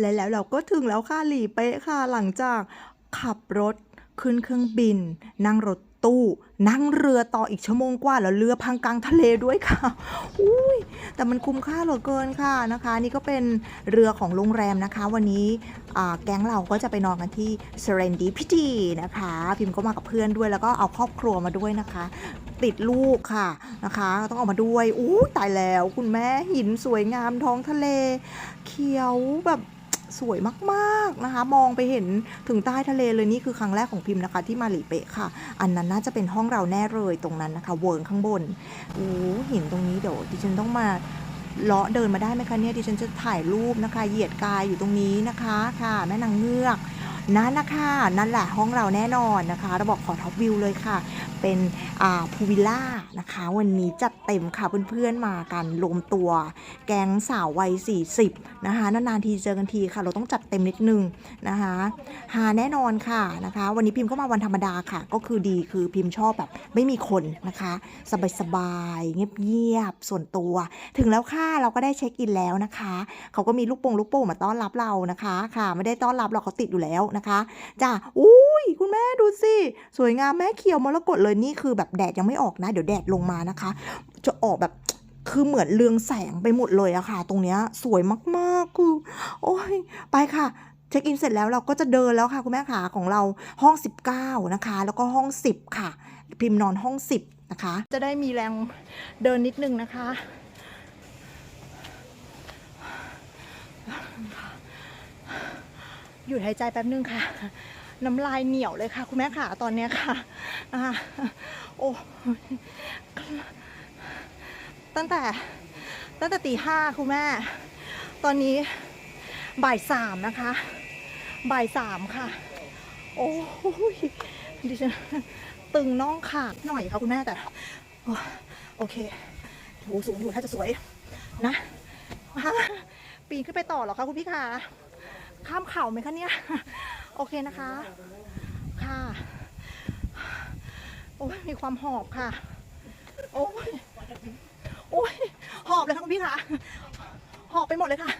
และแล้วเราก็ถึงแล้วค่ะหลีเป๊ะค่ะหลังจากขับรถขึ้นเครื่องบิน นั่งรถตู้ นั่งเรือต่ออีกชั่วโมงกว่า แล้วเรือพังกลางทะเลด้วยค่ะอุ้ยแต่มันคุ้มค่าเหลือเกินค่ะนะคะ นี่ก็เป็นเรือของโรงแรมนะคะ วันนี้อ่าแก๊งเราก็จะไปนอนกันที่ Serendipity นะคะ พิมพ์ก็มากับเพื่อนด้วยแล้วก็เอาครอบครัวมาด้วยนะคะ ติดลูกค่ะนะคะต้องเอามาด้วยอู้ตายแล้ว คุณแม่หินสวยงามท้องทะเล เขียวแบบ สวยมากๆนะคะ มองไปเห็นถึงใต้ทะเลเลยนี่คือครั้งแรกของพิมพ์นะคะ ที่มาหลีเป๊ะค่ะ อันนั้นน่าจะเป็นห้องเราแน่เลยตรงนั้นนะคะ เวิร์งข้างบนอู้หินตรงนี้เดี๋ยวดิฉันต้องมาเลาะเดินมาได้ไหมคะเนี่ยดิฉันจะถ่ายรูปนะคะ เหยียดกายอยู่ตรงนี้นะคะค่ะ แม่นางเงือก นั่นนะคะนั่นแหละห้องเราแน่นอนนะคะ เราบอกขอท็อปวิวเลยค่ะ เป็นพูวิลล่านะคะ วันนี้จัดเต็มค่ะเพื่อนๆมากันรวมตัวแก๊งสาววัย 40 นะคะ นานๆทีเจอกันทีค่ะ เราต้องจัดเต็มนิดนึงนะคะหาแน่นอนค่ะนะคะ วันนี้พิมพ์ก็มาวันธรรมดาค่ะ ก็คือดีคือพิมพ์ชอบแบบไม่มีคนนะคะ สบายๆเงียบๆส่วนตัว ถึงแล้วค่ะเราก็ได้เช็คอินแล้วนะคะ เขาก็มีลูกโป่งลูกโป่งมาต้อนรับเรานะคะค่ะ ไม่ได้ต้อนรับเราเขาติดอยู่แล้วนะคะจ้าอุ้ยคุณแม่ดูสิสวยงามแม่เขียวมรกตเลยนี่คือแบบแดดยังไม่ออกนะ เดี๋ยวแดดลงมานะคะ จะออกแบบคือเหมือนเรืองแสงไปหมดเลยอะค่ะ ตรงเนี้ยสวยมากๆคือโอ้ยไปค่ะเช็คอินเสร็จแล้วเราก็จะเดินแล้วค่ะคุณแม่ขาของเราห้อง 19 นะคะ แล้วก็ห้อง 10 ค่ะ พิมพ์นอนห้อง 10 นะคะ จะได้มีแรงเดินนิดนึงนะคะ หยุดหายใจแป๊บนึงค่ะ น้ำลายเหนียวเลยค่ะ คุณแม่ค่ะตอนเนี้ยค่ะอ่าโอ้ตั้งแต่ตั้งแต่ตีห้าคุณแม่ ตอนนี้บ่ายสามนะคะ บ่ายสามค่ะ โอ้ยดิฉันตึงน่องขาดหน่อยค่ะคุณแม่แต่โอเคโหสูงอยู่ถ้าจะสวยนะปีนขึ้นไปต่อหรอคะคุณพี่คะ ข้ามเข่าไหมคะเนี่ย โอเคนะคะ ค่ะ โอ้ยมีความหอบค่ะ โอ้ยโอ้ยหอบเลยค่ะคุณพี่ค่ะ หอบไปหมดเลยค่ะ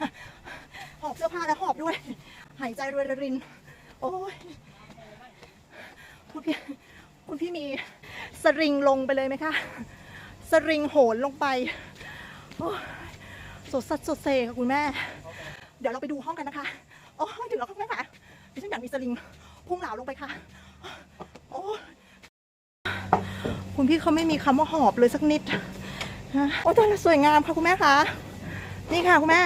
หอบเสื้อผ้าและหอบด้วย หายใจรวยริน โอ้ยคุณพี่ คุณพี่มีสริงลงไปเลยไหมคะ สริงโหนลงไปโอ้สดสัดสดเซค่ะคุณแม่ เดี๋ยวเราไปดูห้องกันนะคะ โอ้ถึงแล้วค่ะแม่ค่ะดิฉันอยากมีสลิงพุ่งเหลาลงไปค่ะ โอ้คุณพี่เขาไม่มีคำว่าหอบเลยสักนิดนะโอ้ตอนนี้สวยงามค่ะคุณแม่คะ นี่ค่ะคุณแม่